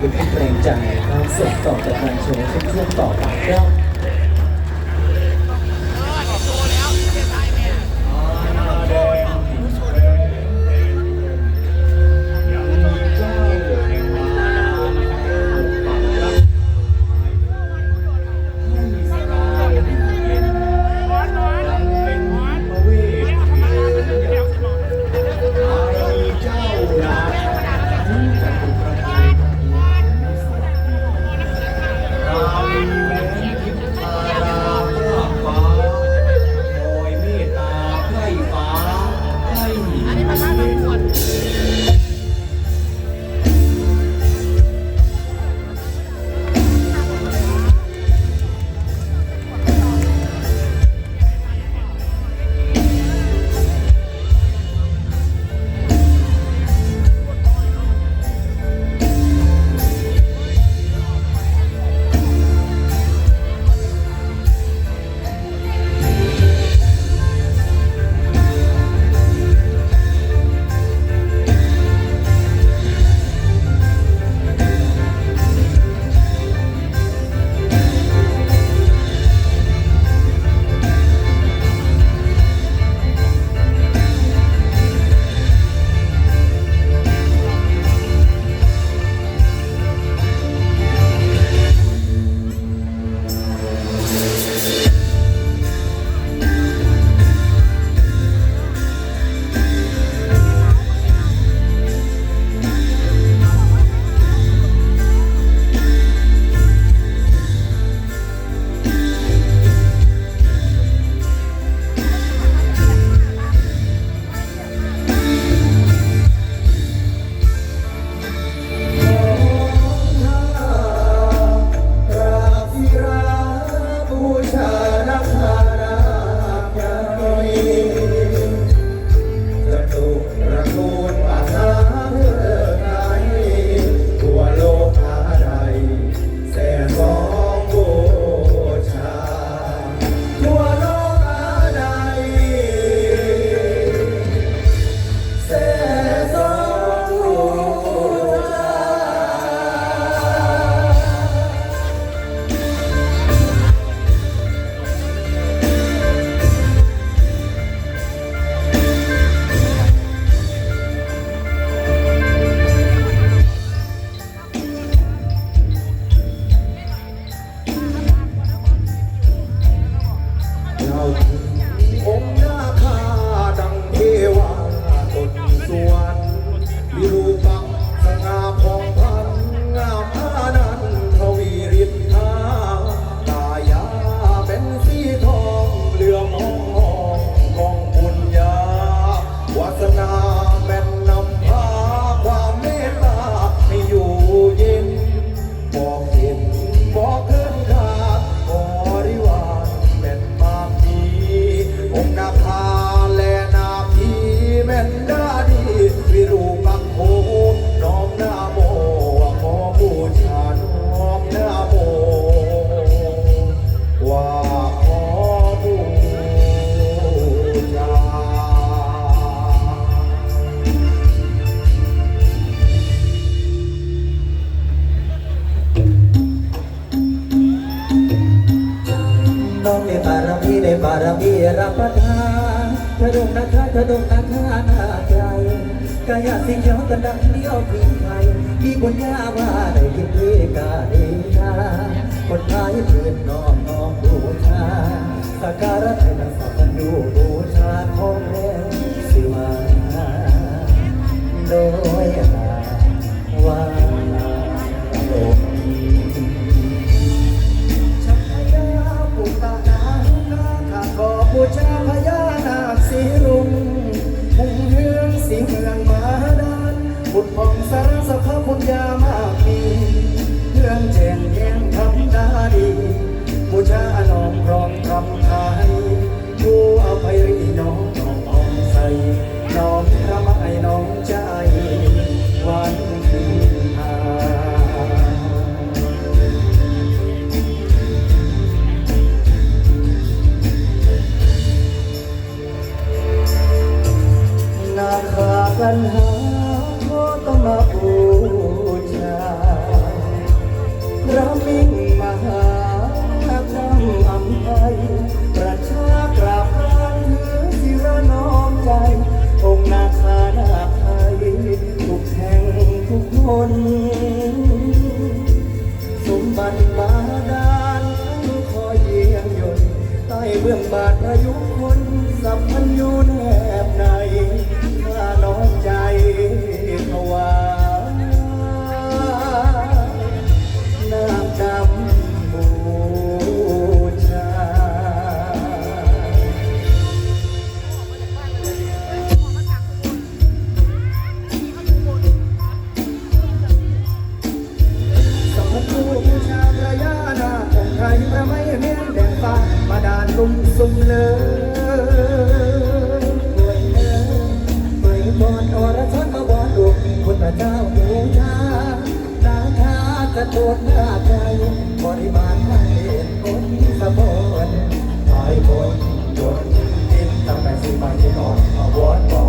เป็นเพลงใจครับส่งต่อจากการโชว์ช่วงต่อไปครับ รมีรับประทานทะดงนะคะทะดงนะคะหน้าใจกายสิเขียวกระดังเดียวพิงไทยมีบุญญาว่าได้กินดีกาดีนาคนไทยเพื่อนน้องน้องบูชาสักการะไทยนักสัพพันยู เมืองมาดานบุตรผ่องสารสะพะบุญญามากมีเรื่องแจงแยงทำดาดีบูชาน้อมพร้อภัย นสมบัติมาดานคอยเยียงยนใต้เบื้องบาทพระยุะโดดหน้าใจบริบาลให้เห็นคนสะบนถอยบนโดนดินตั้งแต่สิบปีก่นอวอน